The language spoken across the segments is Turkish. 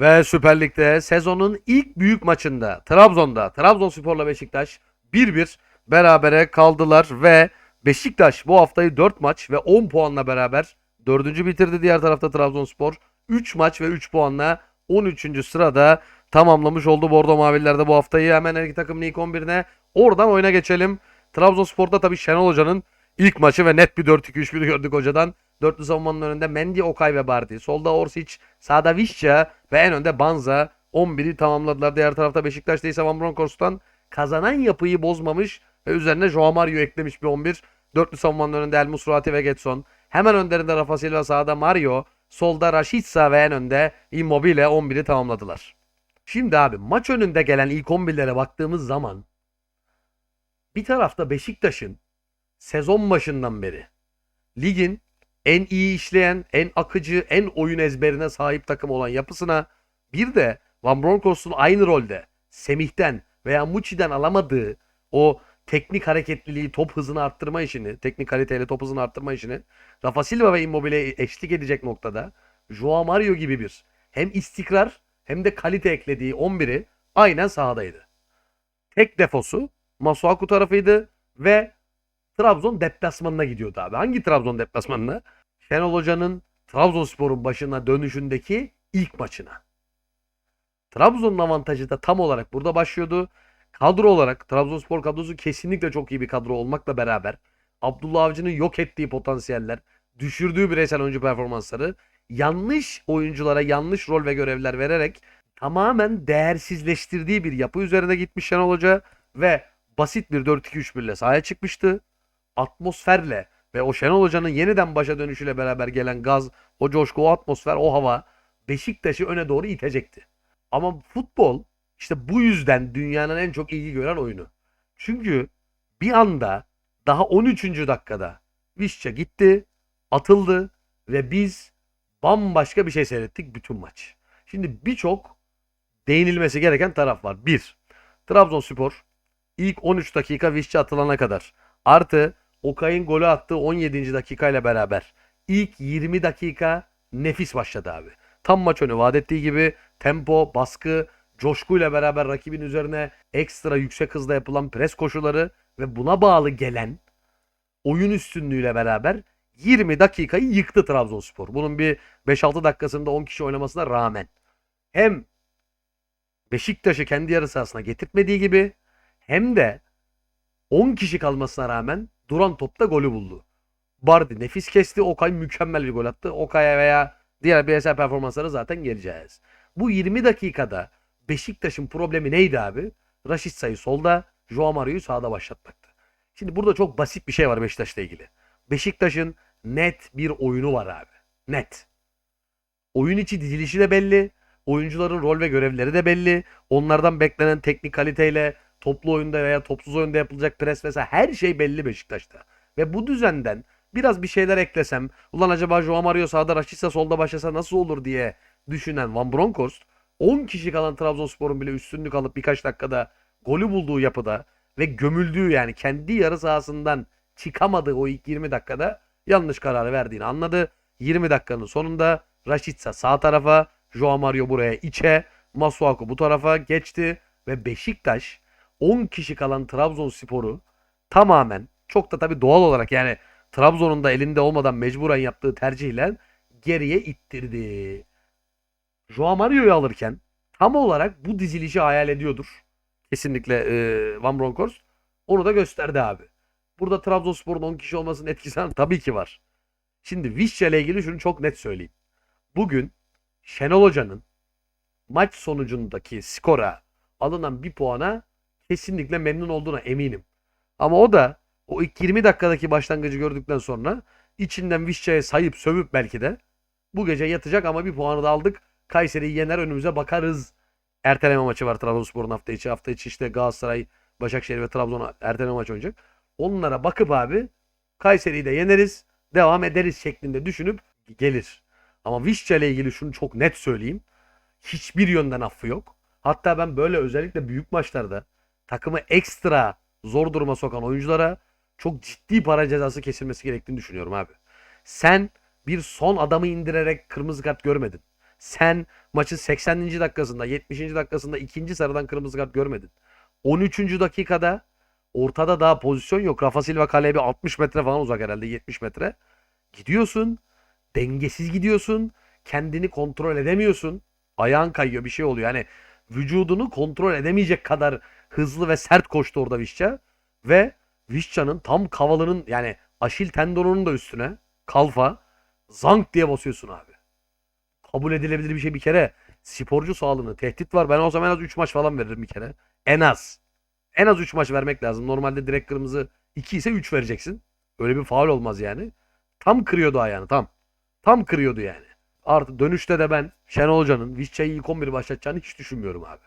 Ve Süper Lig'de sezonun ilk büyük maçında Trabzon'da Trabzonspor'la Beşiktaş 1-1 berabere kaldılar ve Beşiktaş bu haftayı 4 maç ve 10 puanla beraber 4. bitirdi. Diğer tarafta Trabzonspor 3 maç ve 3 puanla 13. sırada tamamlamış oldu Bordo Mavililer'de bu haftayı. Hemen her iki takımın ilk 11'ine oradan oyuna geçelim. Trabzonspor'da tabii Şenol Hoca'nın ilk maçı ve net bir 4-2-3-1 gördük hocadan. Dörtlü savunmanın önünde Mendy, Okay ve Bardi. Solda Orsic, sağda Vişça ve en önde Banza. 11'i tamamladılar. Diğer tarafta Beşiktaş'ta ise Van Bronckhorst'tan kazanan yapıyı bozmamış ve üzerine Joao Mario eklemiş bir 11. Dörtlü savunmanın önünde El Musrati ve Getson. Hemen önlerinde Rafa Silva sağda Mario. Solda Rashica ve en önde Immobile 11'i tamamladılar. Şimdi abi maç önünde gelen ilk 11'lere baktığımız zaman bir tarafta Beşiktaş'ın sezon başından beri ligin en iyi işleyen, en akıcı, en oyun ezberine sahip takım olan yapısına bir de Van Bronckhorst'un aynı rolde Semih'ten veya Muçi'den alamadığı o teknik hareketliliği, top hızını arttırma işini, teknik kaliteyle top hızını arttırma işini Rafa Silva ve Immobile'ye eşlik edecek noktada Joao Mario gibi bir hem istikrar hem de kalite eklediği 11'i aynen sahadaydı. Tek defosu Masuaku tarafıydı ve Trabzon deplasmanına gidiyordu abi. Hangi Trabzon deplasmanına? Şenol Hoca'nın Trabzonspor'un başına dönüşündeki ilk maçına. Trabzon'un avantajı da tam olarak burada başlıyordu. Kadro olarak Trabzonspor kadrosu kesinlikle çok iyi bir kadro olmakla beraber Abdullah Avcı'nın yok ettiği potansiyeller, düşürdüğü bireysel oyuncu performansları, yanlış oyunculara yanlış rol ve görevler vererek tamamen değersizleştirdiği bir yapı üzerine gitmiş Şenol Hoca ve basit bir 4-2-3-1 ile sahaya çıkmıştı. Atmosferle ve o Şenol Hoca'nın yeniden başa dönüşüyle beraber gelen gaz, o coşku, o atmosfer, o hava Beşiktaş'ı öne doğru itecekti. Ama futbol işte bu yüzden dünyanın en çok ilgi gören oyunu. Çünkü bir anda daha 13. dakikada Vişça gitti, atıldı ve biz bambaşka bir şey seyrettik bütün maç. Şimdi birçok değinilmesi gereken taraf var. Bir, Trabzonspor ilk 13 dakika Vişça atılana kadar artı Okay'ın golü attığı 17. dakikayla beraber ilk 20 dakika nefis başladı abi. Tam maç önü vaat ettiği gibi tempo, baskı, coşkuyla beraber rakibin üzerine ekstra yüksek hızla yapılan pres koşuları ve buna bağlı gelen oyun üstünlüğüyle beraber 20 dakikayı yıktı Trabzonspor. Bunun bir 5-6 dakikasında 10 kişi oynamasına rağmen hem Beşiktaş'ı kendi yarı sahasına getirtmediği gibi hem de 10 kişi kalmasına rağmen duran topta golü buldu. Bardi nefis kesti. Okay mükemmel bir gol attı. Okay'a veya diğer bireysel performanslara zaten geleceğiz. Bu 20 dakikada Beşiktaş'ın problemi neydi abi? Raşit sayı solda, Joao Mario'yu sağda başlatmaktı. Şimdi burada çok basit bir şey var Beşiktaş'la ilgili. Beşiktaş'ın net bir oyunu var abi. Net. Oyun içi dizilişi de belli. Oyuncuların rol ve görevleri de belli. Onlardan beklenen teknik kaliteyle toplu oyunda veya topsuz oyunda yapılacak pres vesaire her şey belli Beşiktaş'ta. Ve bu düzenden biraz bir şeyler eklesem ulan acaba Joao Mario sağda Rashica solda başlasa nasıl olur diye düşünen Van Bronckhorst 10 kişi kalan Trabzonspor'un bile üstünlük alıp birkaç dakikada golü bulduğu yapıda ve gömüldüğü yani kendi yarı sahasından çıkamadığı o ilk 20 dakikada yanlış kararı verdiğini anladı. 20 dakikanın sonunda Rashica sağ tarafa, Joao Mario buraya içe, Masuaku bu tarafa geçti ve Beşiktaş 10 kişi kalan Trabzonspor'u tamamen çok da tabii doğal olarak yani Trabzon'un da elinde olmadan mecburen yaptığı tercihle geriye ittirdi. Joao Mario'yu alırken tam olarak bu dizilişi hayal ediyordur. Kesinlikle e, Van Bronckhorst. Onu da gösterdi abi. Burada Trabzonspor'un 10 kişi olmasının etkisi tabii ki var. Şimdi Vişça ile ilgili şunu çok net söyleyeyim. Bugün Şenol Hoca'nın maç sonucundaki skora alınan bir puana kesinlikle memnun olduğuna eminim. Ama o da o ilk 20 dakikadaki başlangıcı gördükten sonra içinden Vişça'ya sayıp sövüp belki de bu gece yatacak ama bir puanı da aldık. Kayseri'yi yener önümüze bakarız. Erteleme maçı var Trabzonspor'un hafta içi. Hafta içi işte Galatasaray, Başakşehir ve Trabzon erteleme maçı oynayacak. Onlara bakıp abi Kayseri'yi de yeneriz, devam ederiz şeklinde düşünüp gelir. Ama Vişça ile ilgili şunu çok net söyleyeyim. Hiçbir yönden affı yok. Hatta ben böyle özellikle büyük maçlarda takımı ekstra zor duruma sokan oyunculara çok ciddi para cezası kesilmesi gerektiğini düşünüyorum abi. Sen bir son adamı indirerek kırmızı kart görmedin. Sen maçın 80. dakikasında 70. dakikasında ikinci sarıdan kırmızı kart görmedin. 13. dakikada ortada daha pozisyon yok. Rafa Silva kaleye bir 60 metre falan uzak herhalde 70 metre. Gidiyorsun. Dengesiz gidiyorsun. Kendini kontrol edemiyorsun. Ayağın kayıyor bir şey oluyor. Yani vücudunu kontrol edemeyecek kadar hızlı ve sert koştu orada Vişça. Ve Vişça'nın tam kavalının yani aşil tendonunun da üstüne kalfa zank diye basıyorsun abi. Kabul edilebilir bir şey bir kere. Sporcu sağlığını tehdit var. Ben o zaman en az 3 maç falan veririm bir kere. En az. En az 3 maç vermek lazım. Normalde direkt kırmızı 2 ise 3 vereceksin. Öyle bir faul olmaz yani. Tam kırıyordu ayağını tam. Tam kırıyordu yani. Artı dönüşte de ben Şenol Hoca'nın Vişça'yı ilk 11 başlatacağını hiç düşünmüyorum abi.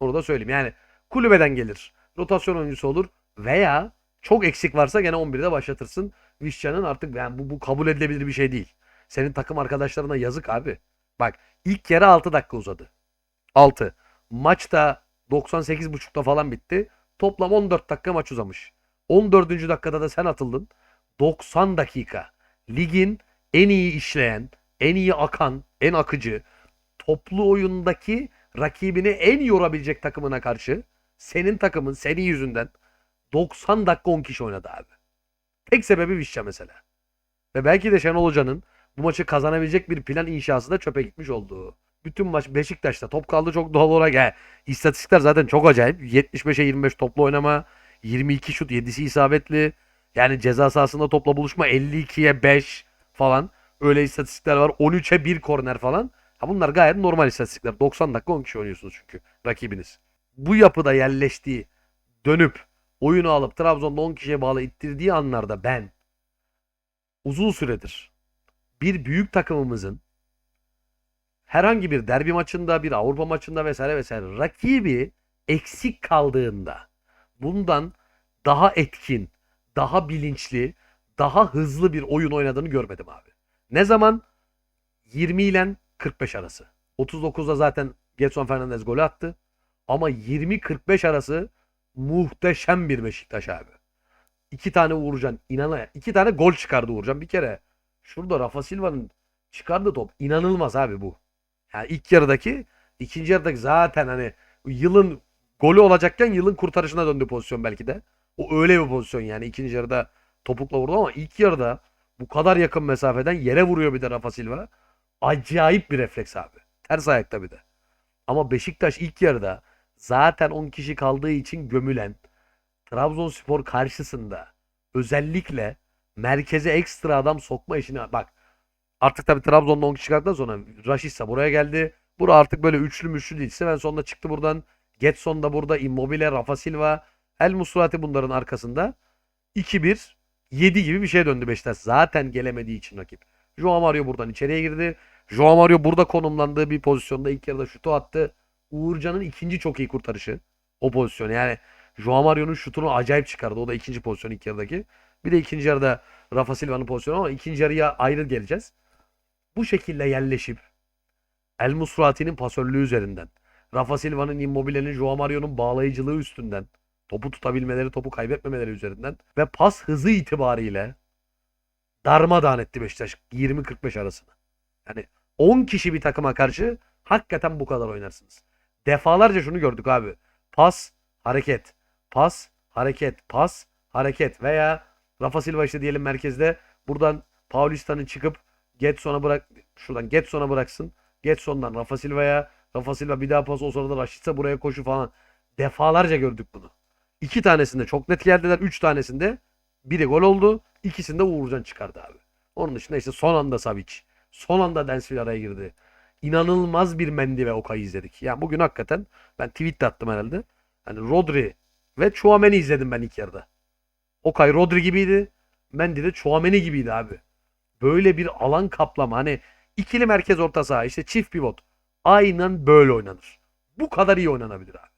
Onu da söyleyeyim. Yani kulübeden gelir. Rotasyon oyuncusu olur. Veya çok eksik varsa gene 11'de başlatırsın. Vişça'nın artık yani bu, bu kabul edilebilir bir şey değil. Senin takım arkadaşlarına yazık abi. Bak ilk yarı 6 dakika uzadı. 6. Maçta 98.5'ta falan bitti. Toplam 14 dakika maç uzamış. 14. dakikada da sen atıldın. 90 dakika. Ligin en iyi işleyen, en iyi akan, en akıcı, toplu oyundaki rakibini en yorabilecek takımına karşı senin takımın senin yüzünden 90 dakika 10 kişi oynadı abi. Tek sebebi Vişça mesela. Ve belki de Şenol Hoca'nın bu maçı kazanabilecek bir plan inşası da çöpe gitmiş olduğu. Bütün maç Beşiktaş'ta top kaldı çok doğal olarak. Yani istatistikler zaten çok acayip. 75'e 25 toplu oynama, 22 şut, 7'si isabetli. Yani ceza sahasında topla buluşma 52'ye 5 falan. Öyle istatistikler var. 13'e 1 korner falan. Ha bunlar gayet normal istatistikler. 90 dakika 10 kişi oynuyorsunuz çünkü rakibiniz. Bu yapıda yerleştiği, dönüp oyunu alıp Trabzon'da 10 kişiye bağlı ittirdiği anlarda ben uzun süredir bir büyük takımımızın herhangi bir derbi maçında, bir Avrupa maçında vesaire vesaire rakibi eksik kaldığında bundan daha etkin, daha bilinçli, daha hızlı bir oyun oynadığını görmedim abi. Ne zaman? 20 ile 45 arası. 39'da zaten Getson Fernandez golü attı. Ama 20-45 arası muhteşem bir Beşiktaş abi. İki tane Uğurcan inana iki tane gol çıkardı Uğurcan bir kere. Şurada Rafa Silva'nın çıkardığı top inanılmaz abi bu. Yani ilk yarıdaki ikinci yarıdaki zaten hani yılın golü olacakken yılın kurtarışına döndü pozisyon belki de. O öyle bir pozisyon yani ikinci yarıda topukla vurdu ama ilk yarıda bu kadar yakın mesafeden yere vuruyor bir de Rafa Silva. Acayip bir refleks abi. Ters ayakta bir de. Ama Beşiktaş ilk yarıda zaten 10 kişi kaldığı için gömülen Trabzonspor karşısında özellikle merkeze ekstra adam sokma işine bak. Artık tabii Trabzon'da 10 kişi kaldıktan sonra Raşitsa buraya geldi. Bura artık böyle üçlü müşlü değil. Seven sonunda çıktı buradan. Getson da burada. Immobile, Rafa Silva. El Musrati bunların arkasında. 2-1 7 gibi bir şey döndü Beşiktaş. Zaten gelemediği için rakip. Joao Mario buradan içeriye girdi. Joao Mario burada konumlandığı bir pozisyonda ilk yarıda şutu attı. Uğurcan'ın ikinci çok iyi kurtarışı. O pozisyon yani Joao Mario'nun şutunu acayip çıkardı. O da ikinci pozisyon ilk yarıdaki. Bir de ikinci yarıda Rafa Silva'nın pozisyonu ama ikinci yarıya ayrı geleceğiz. Bu şekilde yerleşip El Musrati'nin pasörlüğü üzerinden, Rafa Silva'nın Immobile'nin Joao Mario'nun bağlayıcılığı üstünden, topu tutabilmeleri, topu kaybetmemeleri üzerinden ve pas hızı itibariyle darmadağın etti Beşiktaş 20-45 arasını. Yani 10 kişi bir takıma karşı hakikaten bu kadar oynarsınız. Defalarca şunu gördük abi. Pas, hareket, pas, hareket, pas, hareket veya Rafa Silva işte diyelim merkezde buradan Paulista'nın çıkıp Getson'a bırak şuradan Getson'a bıraksın. Getson'dan Rafa Silva'ya Rafa Silva bir daha pas o sırada Raşitsa buraya koşu falan. Defalarca gördük bunu. İki tanesinde çok net geldiler. Üç tanesinde biri gol oldu. İkisinde Uğurcan çıkardı abi. Onun dışında işte son anda Savic. Son anda Densville araya girdi. İnanılmaz bir Mendy ve Okay izledik. Yani bugün hakikaten ben tweet de attım herhalde. Hani Rodri ve Chouameni izledim ben ilk yarıda. Okay Rodri gibiydi. Mendy de Chouameni gibiydi abi. Böyle bir alan kaplama hani ikili merkez orta saha işte çift pivot. Aynen böyle oynanır. Bu kadar iyi oynanabilir abi.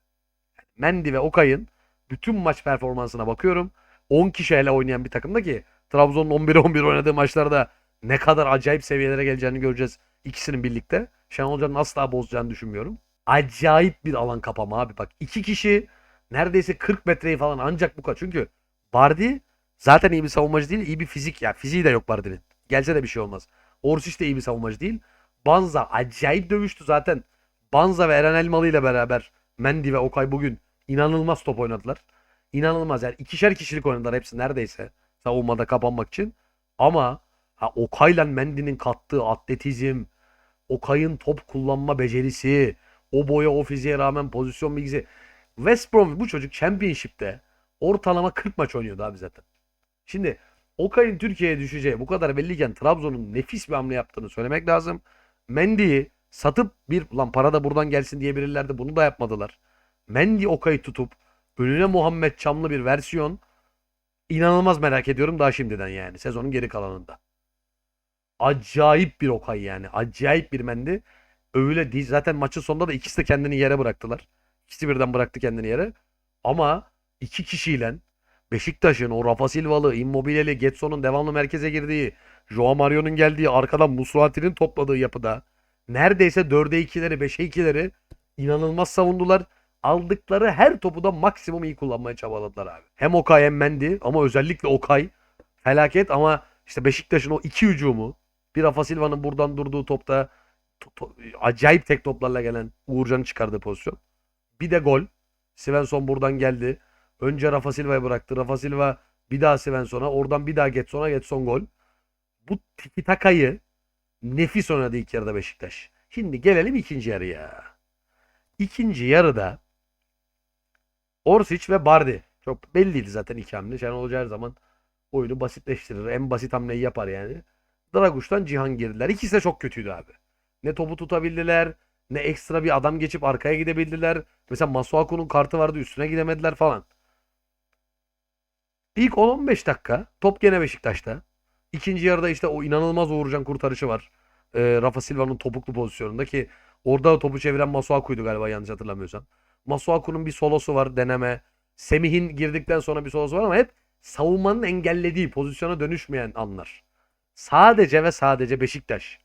Mendy ve Okay'ın bütün maç performansına bakıyorum. 10 kişi hele oynayan bir takımda ki Trabzon'un 11-11 oynadığı maçlarda ne kadar acayip seviyelere geleceğini göreceğiz ikisinin birlikte. Şenol Hoca'nın asla bozacağını düşünmüyorum. Acayip bir alan kapama abi. Bak iki kişi neredeyse 40 metreyi falan ancak bu kadar. Çünkü Bardi zaten iyi bir savunmacı değil. iyi bir fizik ya. Fiziği de yok Bardi'nin. Gelse de bir şey olmaz. Orsic de iyi bir savunmacı değil. Banza acayip dövüştü zaten. Banza ve Eren Elmalı ile beraber Mendy ve Okay bugün inanılmaz top oynadılar. İnanılmaz yani ikişer kişilik oynadılar hepsi neredeyse savunmada kapanmak için. Ama ha, Okay'la Mendy'nin kattığı atletizm, Okay'ın top kullanma becerisi, o boya o fiziğe rağmen pozisyon bilgisi. West Brom bu çocuk Championship'te ortalama 40 maç oynuyordu abi zaten. Şimdi Okay'ın Türkiye'ye düşeceği bu kadar belliyken Trabzon'un nefis bir hamle yaptığını söylemek lazım. Mendy'yi satıp bir lan para da buradan gelsin diyebilirlerdi. Bunu da yapmadılar. Mendy Okay'ı tutup önüne Muhammed Çamlı bir versiyon inanılmaz merak ediyorum daha şimdiden yani sezonun geri kalanında. Acayip bir Okay yani. Acayip bir Mendy. Öyle değil. Zaten maçın sonunda da ikisi de kendini yere bıraktılar. İkisi birden bıraktı kendini yere. Ama iki kişiyle Beşiktaş'ın o Rafa Silvalı, Immobile'li, Getson'un devamlı merkeze girdiği, Joao Mario'nun geldiği, arkadan Musrati'nin topladığı yapıda neredeyse 4'e 2'leri, 5'e 2'leri inanılmaz savundular. Aldıkları her topu da maksimum iyi kullanmaya çabaladılar abi. Hem Okay hem Mendy ama özellikle Okay felaket ama işte Beşiktaş'ın o iki hücumu bir Rafa Silva'nın buradan durduğu topta to- to- acayip tek toplarla gelen Uğurcan'ın çıkardığı pozisyon. Bir de gol. Svensson buradan geldi. Önce Rafa Silva'ya bıraktı. Rafa Silva bir daha Svensson'a. Oradan bir daha Getson'a. Getson gol. Bu tiki takayı nefis oynadı ilk yarıda Beşiktaş. Şimdi gelelim ikinci yarıya. İkinci yarıda Orsic ve Bardi. Çok belliydi zaten iki hamle. Şenol Hoca her zaman oyunu basitleştirir. En basit hamleyi yapar yani. Draguş'tan Cihan girdiler. İkisi de çok kötüydü abi. Ne topu tutabildiler, ne ekstra bir adam geçip arkaya gidebildiler. Mesela Masuaku'nun kartı vardı üstüne gidemediler falan. İlk 10-15 dakika top gene Beşiktaş'ta. İkinci yarıda işte o inanılmaz Uğurcan kurtarışı var. Ee, Rafa Silva'nın topuklu pozisyonunda ki orada topu çeviren Masuaku'ydu galiba yanlış hatırlamıyorsam. Masuaku'nun bir solosu var deneme. Semih'in girdikten sonra bir solosu var ama hep savunmanın engellediği pozisyona dönüşmeyen anlar. Sadece ve sadece Beşiktaş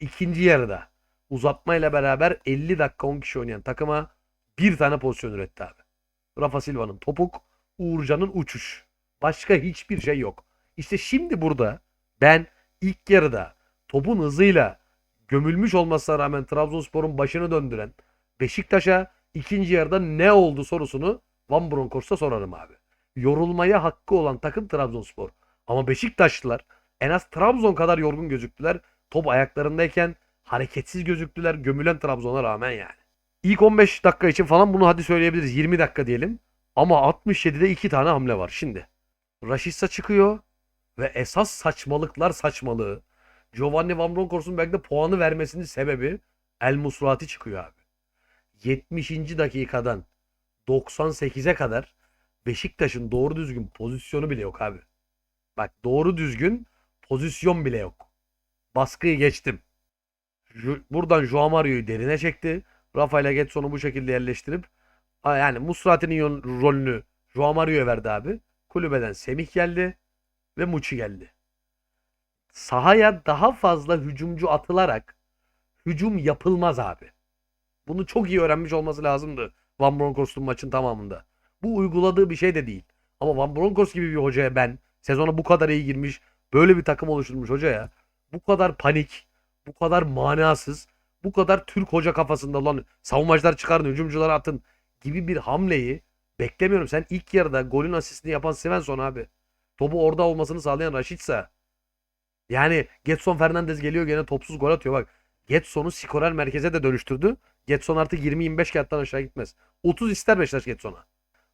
ikinci yarıda uzatmayla beraber 50 dakika 10 kişi oynayan takıma bir tane pozisyon üretti abi. Rafa Silva'nın topuk, Uğurcan'ın uçuş. Başka hiçbir şey yok. İşte şimdi burada ben ilk yarıda topun hızıyla gömülmüş olmasına rağmen Trabzonspor'un başını döndüren Beşiktaş'a ikinci yarıda ne oldu sorusunu Van Bronckhorst'a sorarım abi. Yorulmaya hakkı olan takım Trabzonspor. Ama Beşiktaşlılar en az Trabzon kadar yorgun gözüktüler. Top ayaklarındayken hareketsiz gözüktüler gömülen Trabzon'a rağmen yani. İlk 15 dakika için falan bunu hadi söyleyebiliriz. 20 dakika diyelim. Ama 67'de iki tane hamle var şimdi. Raşitsa çıkıyor ve esas saçmalıklar saçmalığı. Giovanni Van Bronckhorst'un belki de puanı vermesinin sebebi El Musrati çıkıyor abi. 70. dakikadan 98'e kadar Beşiktaş'ın doğru düzgün pozisyonu bile yok abi. Bak doğru düzgün pozisyon bile yok. Baskıyı geçtim. Ju- Buradan Joao Mario'yu derine çekti. Rafael Getson'u bu şekilde yerleştirip yani Musrati'nin rolünü Joao Mario'ya verdi abi. Kulübeden Semih geldi ve Muçi geldi. Sahaya daha fazla hücumcu atılarak hücum yapılmaz abi. Bunu çok iyi öğrenmiş olması lazımdı Van Bronckhorst'un maçın tamamında. Bu uyguladığı bir şey de değil. Ama Van Bronckhorst gibi bir hocaya ben sezona bu kadar iyi girmiş, böyle bir takım oluşturmuş hocaya bu kadar panik, bu kadar manasız, bu kadar Türk hoca kafasında olan savunmacılar çıkarın, hücumcuları atın gibi bir hamleyi beklemiyorum. Sen ilk yarıda golün asistini yapan Svensson abi. Topu orada olmasını sağlayan Raşitsa. Yani Getson Fernandez geliyor gene topsuz gol atıyor bak. Getson'u skorer merkeze de dönüştürdü. Getson artık 20-25 kağıttan aşağı gitmez. 30 ister Beşiktaş Getson'a.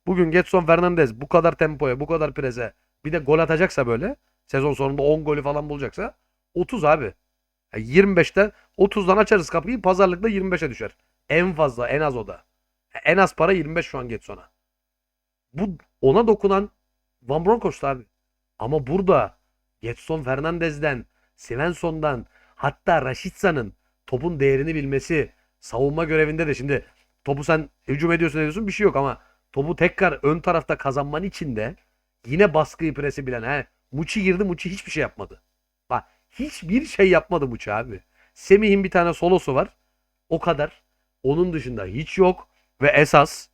Bugün Getson Fernandez bu kadar tempoya, bu kadar prese bir de gol atacaksa böyle sezon sonunda 10 golü falan bulacaksa 30 abi. Ya 25'te 30'dan açarız kapıyı pazarlıkta 25'e düşer. En fazla en az o da. En az para 25 şu an Getson'a. Bu ona dokunan Van Bronckhorst abi. Ama burada Getson Fernandez'den, Svensson'dan hatta Raşitsa'nın topun değerini bilmesi savunma görevinde de şimdi topu sen hücum ediyorsun ediyorsun bir şey yok ama topu tekrar ön tarafta kazanman için de yine baskıyı presi bilen he, Muçi girdi Muçi hiçbir şey yapmadı. Bak hiçbir şey yapmadı Muçi abi. Semih'in bir tane solosu var. O kadar. Onun dışında hiç yok. Ve esas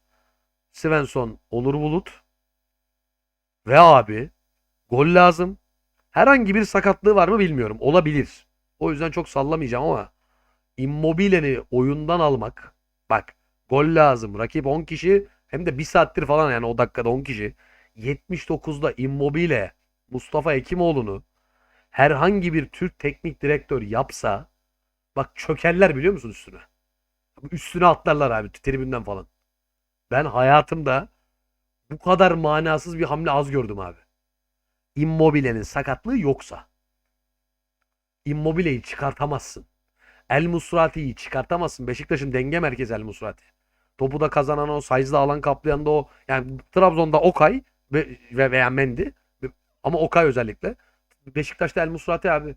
Svensson, Onur Bulut ve abi gol lazım. Herhangi bir sakatlığı var mı bilmiyorum. Olabilir. O yüzden çok sallamayacağım ama Immobile'ni oyundan almak. Bak gol lazım. Rakip 10 kişi hem de 1 saattir falan yani o dakikada 10 kişi. 79'da Immobile Mustafa Ekimoğlu'nu herhangi bir Türk teknik direktör yapsa bak çökerler biliyor musun üstüne? Üstüne atlarlar abi tribünden falan. Ben hayatımda bu kadar manasız bir hamle az gördüm abi. Immobile'nin sakatlığı yoksa. Immobile'yi çıkartamazsın. El Musrati'yi çıkartamazsın. Beşiktaş'ın denge merkezi El Musrati. Topu da kazanan o, size'da alan kaplayan da o. Yani Trabzon'da Okay ve, ve veya Mendy ama Okay özellikle. Beşiktaş'ta El Musrati abi.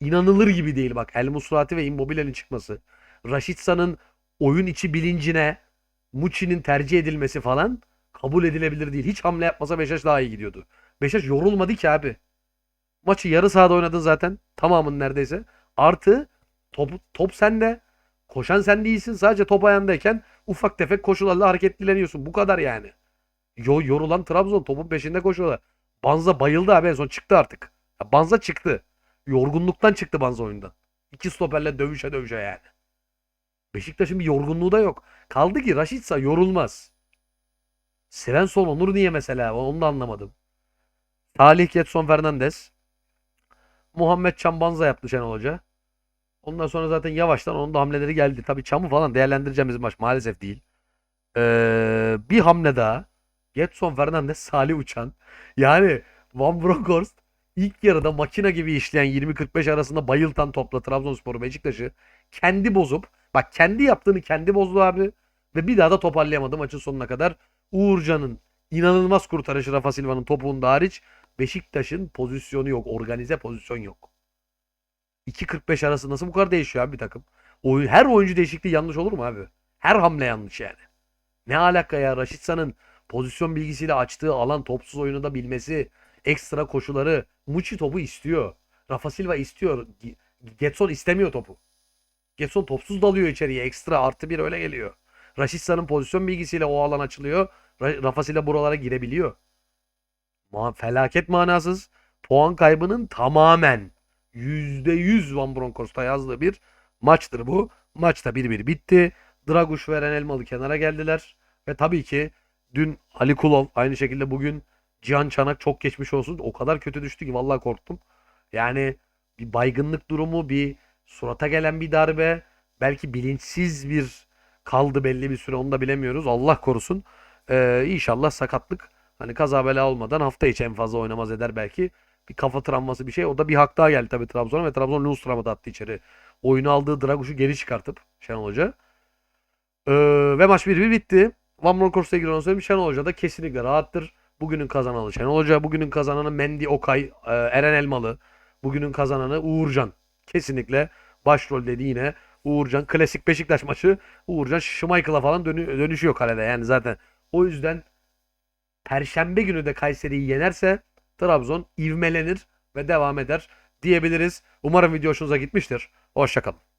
İnanılır gibi değil bak. El Musrati ve Immobile'nin çıkması. Raşitsa'nın oyun içi bilincine Muçi'nin tercih edilmesi falan kabul edilebilir değil. Hiç hamle yapmasa Beşiktaş daha iyi gidiyordu. Beşiktaş yorulmadı ki abi. Maçı yarı sahada oynadın zaten. Tamamın neredeyse. Artı top, top sende. Koşan sen değilsin. Sadece top ayağındayken ufak tefek koşularla hareketleniyorsun. Bu kadar yani. Yo, yorulan Trabzon topun peşinde koşuyorlar. Banza bayıldı abi en son çıktı artık. Banza çıktı. Yorgunluktan çıktı Banza oyundan. İki stoperle dövüşe dövüşe yani. Beşiktaş'ın bir yorgunluğu da yok. Kaldı ki Raşitsa yorulmaz. Svensson Onur niye mesela? Onu da anlamadım. Salih Getson Fernandez. Muhammed Çambanza yaptı Şenol Hoca. Ondan sonra zaten yavaştan onun da hamleleri geldi. Tabii Çam'ı falan değerlendireceğimiz maç maalesef değil. Ee, bir hamle daha. Getson Fernandez, Salih Uçan. Yani Van Bronckhorst ilk yarıda makine gibi işleyen 20-45 arasında bayıltan topla Trabzonspor'u Beşiktaş'ı kendi bozup bak kendi yaptığını kendi bozdu abi ve bir daha da toparlayamadı maçın sonuna kadar. Uğurcan'ın inanılmaz kurtarışı Rafa Silva'nın topuğunda hariç Beşiktaş'ın pozisyonu yok. Organize pozisyon yok. 2.45 arası nasıl bu kadar değişiyor abi bir takım? Her oyuncu değişikliği yanlış olur mu abi? Her hamle yanlış yani. Ne alaka ya Raşitsa'nın pozisyon bilgisiyle açtığı alan topsuz oyunu da bilmesi, ekstra koşuları. Muçi topu istiyor. Rafa Silva istiyor. Ge- Getson istemiyor topu. Getson topsuz dalıyor içeriye. Ekstra artı bir öyle geliyor. Raşitsa'nın pozisyon bilgisiyle o alan açılıyor. Ra- Rafa Silva buralara girebiliyor. Ma felaket manasız. Puan kaybının tamamen %100 Van Bronckhorst'a yazdığı bir maçtır bu. Maçta 1-1 bitti. Draguş ve Eren Elmalı kenara geldiler. Ve tabii ki dün Ali Kulov aynı şekilde bugün Cihan Çanak çok geçmiş olsun. O kadar kötü düştü ki vallahi korktum. Yani bir baygınlık durumu, bir surata gelen bir darbe, belki bilinçsiz bir kaldı belli bir süre onu da bilemiyoruz. Allah korusun. Ee, inşallah sakatlık hani kaza bela olmadan hafta içi en fazla oynamaz eder belki. Bir kafa travması bir şey. O da bir hak daha geldi tabii Trabzon'a ve Trabzon Lundstram'ı da attı içeri. Oyunu aldığı Draguş'u geri çıkartıp Şenol Hoca. Ee, ve maç 1-1 bitti. Van Bronckhorst'a onu söyleyeyim. Şenol Hoca da kesinlikle rahattır. Bugünün kazananı Şenol Hoca. Bugünün kazananı Mendy Okay, e, Eren Elmalı. Bugünün kazananı Uğurcan. Kesinlikle başrol dedi yine Uğurcan. Klasik Beşiktaş maçı. Uğurcan Schmeichel'a falan dönü- dönüşüyor kalede. Yani zaten o yüzden Perşembe günü de Kayseri'yi yenerse Trabzon ivmelenir ve devam eder diyebiliriz. Umarım video hoşunuza gitmiştir. Hoşçakalın.